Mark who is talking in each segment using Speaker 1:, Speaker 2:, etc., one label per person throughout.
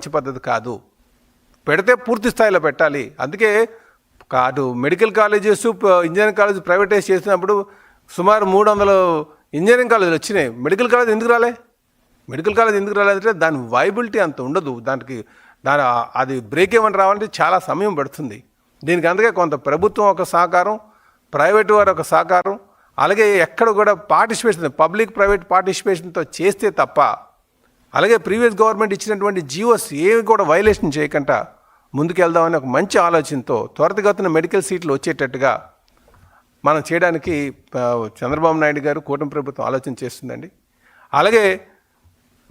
Speaker 1: మంచి పద్ధతి కాదు. పెడితే పూర్తి స్థాయిలో పెట్టాలి. అందుకే కాదు అటు medical colleges engineering college privatise చేసినప్పుడు సుమారు మూడు వందలు ఇంజనీరింగ్ కాలేజీలు వచ్చినాయి. మెడికల్ కాలేజ్ ఎందుకు రాలే? మెడికల్ కాలేజ్ ఎందుకు రాలేదంటే దాని వైబిలిటీ అంత ఉండదు. దానికి దాని అది బ్రేక్ ఏమని రావాలంటే చాలా సమయం పడుతుంది. దీనికి అందుకే కొంత ప్రభుత్వం ఒక సహకారం ప్రైవేట్ వారి ఒక సహకారం అలాగే ఎక్కడ కూడా పార్టిసిపేషన్ పబ్లిక్ ప్రైవేట్ పార్టిసిపేషన్తో చేస్తే తప్ప అలాగే ప్రీవియస్ గవర్నమెంట్ ఇచ్చినటువంటి జీవోస్ ఏవి కూడా వైలేషన్ చేయకుండా ముందుకెళ్దామని ఒక మంచి ఆలోచనతో త్వరితగతిన మెడికల్ సీట్లు వచ్చేటట్టుగా మనం చేయడానికి చంద్రబాబు నాయుడు గారు కూటమి ప్రభుత్వం ఆలోచన చేస్తుందండి. అలాగే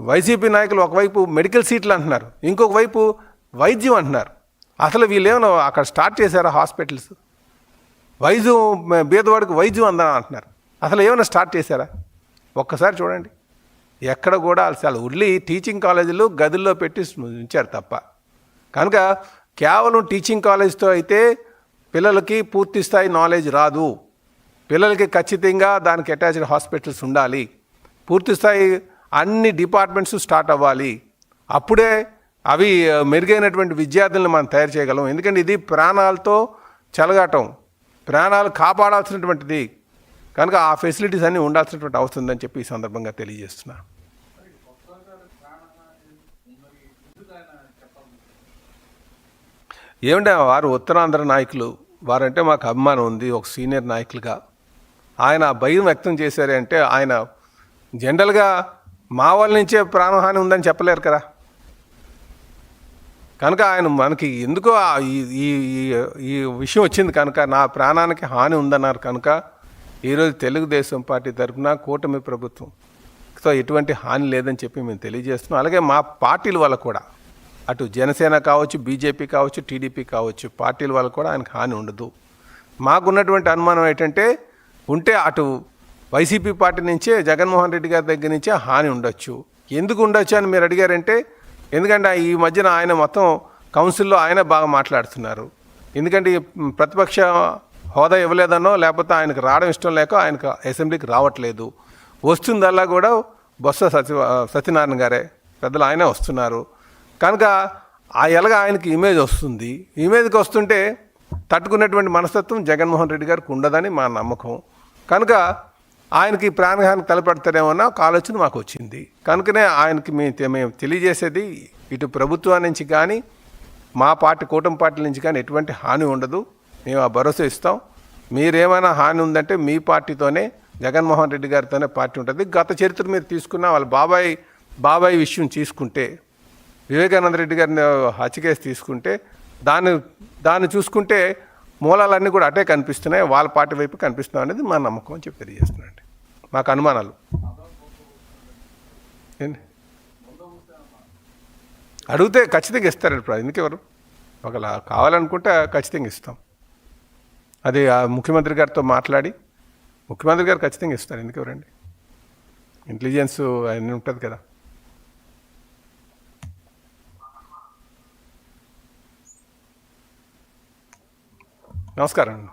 Speaker 1: వైసీపీ నాయకులు ఒకవైపు మెడికల్ సీట్లు అంటున్నారు ఇంకొక వైపు వైద్యం అంటున్నారు. అసలు వీళ్ళేమో అక్కడ స్టార్ట్ చేశారా హాస్పిటల్స్ వైద్యం బీదవాడికి వైద్యం అందా అంటున్నారు. అసలు ఏమైనా స్టార్ట్ చేశారా? ఒక్కసారి చూడండి. ఎక్కడ కూడా అసలు ఉల్లి టీచింగ్ కాలేజీలు గదుల్లో పెట్టి ఉంచారు తప్ప. కనుక కేవలం టీచింగ్ కాలేజ్తో అయితే పిల్లలకి పూర్తి స్థాయి నాలెడ్జ్ రాదు. పిల్లలకి ఖచ్చితంగా దానికి అటాచ్డ్ హాస్పిటల్స్ ఉండాలి. పూర్తి స్థాయి అన్ని డిపార్ట్మెంట్స్ స్టార్ట్ అవ్వాలి. అప్పుడే అవి మెరుగైనటువంటి విద్యార్థులను మనం తయారు చేయగలం. ఎందుకంటే ఇది ప్రాణాలతో చెలగాటం. ప్రాణాలు కాపాడాల్సినటువంటిది. కనుక ఆ ఫెసిలిటీస్ అన్నీ ఉండాల్సినటువంటి అవసరం ఉందని చెప్పి ఈ సందర్భంగా తెలియజేస్తున్నా. ఏమంటే వారు ఉత్తరాంధ్ర నాయకులు వారంటే మాకు అభిమానం ఉంది ఒక సీనియర్ నాయకులుగా. ఆయన ఆ భయం వ్యక్తం చేశారు అంటే ఆయన జనరల్గా మా వాళ్ళ నుంచే ప్రాణహాని ఉందని చెప్పలేరు కదా. కనుక ఆయన మనకి ఎందుకో ఈ- ఈ విషయం వచ్చింది కనుక నా ప్రాణానికి హాని ఉందన్నారు కనుక ఈరోజు తెలుగుదేశం పార్టీ తరఫున కూటమి ప్రభుత్వం. సో ఎటువంటి హాని లేదని చెప్పి మేము తెలియజేస్తున్నాం. అలాగే మా పార్టీల వల్ల కూడా. అటు జనసేన కావచ్చు బీజేపీ కావచ్చు టీడీపీ కావచ్చు పార్టీల వల్ల కూడా ఆయనకు హాని ఉండదు. మాకున్నటువంటి అనుమానం ఏంటంటే ఉంటే అటు వైసీపీ పార్టీ నుంచే జగన్మోహన్ రెడ్డి గారి దగ్గర నుంచే హాని ఉండొచ్చు. ఎందుకు ఉండొచ్చు అని మీరు అడిగారంటే ఎందుకంటే ఈ మధ్యన ఆయన మొత్తం కౌన్సిల్లో ఆయన బాగా మాట్లాడుతున్నారు. ఎందుకంటే ఈ ప్రతిపక్ష హోదా ఇవ్వలేదనో లేకపోతే ఆయనకు రావడం ఇష్టం లేక ఆయనకు అసెంబ్లీకి రావట్లేదు. వస్తుందల్లా కూడా బొత్స సత్య సత్యనారాయణ గారే పెద్దలు ఆయనే వస్తున్నారు. కనుక ఆ ఎలాగ ఆయనకి ఇమేజ్ వస్తుంది? ఇమేజ్కి వస్తుంటే తట్టుకునేటువంటి మనస్తత్వం జగన్మోహన్ రెడ్డి గారికి ఉండదని మా నమ్మకం. కనుక ఆయనకి ప్రాణహానికి తలపెడతారేమో అన్న ఒక ఆలోచన మాకు వచ్చింది. కనుకనే ఆయనకి మేము మేము తెలియజేసేది ఇటు ప్రభుత్వం నుంచి కానీ మా పార్టీ కూటమి పార్టీ నుంచి కానీ ఎటువంటి హాని ఉండదు. మేము ఆ భరోసా ఇస్తాం. మీరేమైనా హాని ఉందంటే మీ పార్టీతోనే జగన్మోహన్ రెడ్డి గారితోనే పార్టీ ఉంటుంది. గత చరిత్ర మీరు తీసుకున్న వాళ్ళ బాబాయ్ బాబాయ్ విషయం తీసుకుంటే వివేకానంద రెడ్డి గారిని హత్య కేసు తీసుకుంటే దాన్ని దాన్ని చూసుకుంటే మూలాలన్నీ కూడా అటే కనిపిస్తున్నాయి. వాళ్ళ పార్టీ వైపు కనిపిస్తున్నాం అనేది మా నమ్మకం అని చెప్పి తెలియజేస్తున్నాండి మాకు అనుమానాలు. ఏంటి? అడిగితే ఖచ్చితంగా ఇస్తారు ఇప్పుడు. ఎందుకెవరు ఒకలా కావాలనుకుంటే ఖచ్చితంగా ఇస్తాం. అది ఆ ముఖ్యమంత్రి గారితో మాట్లాడి ముఖ్యమంత్రి గారు ఖచ్చితంగా ఇస్తారు ఎందుకెవరండి ఇంటెలిజెన్స్ అవన్నీ ఉంటుంది కదా. నమస్కారం అండి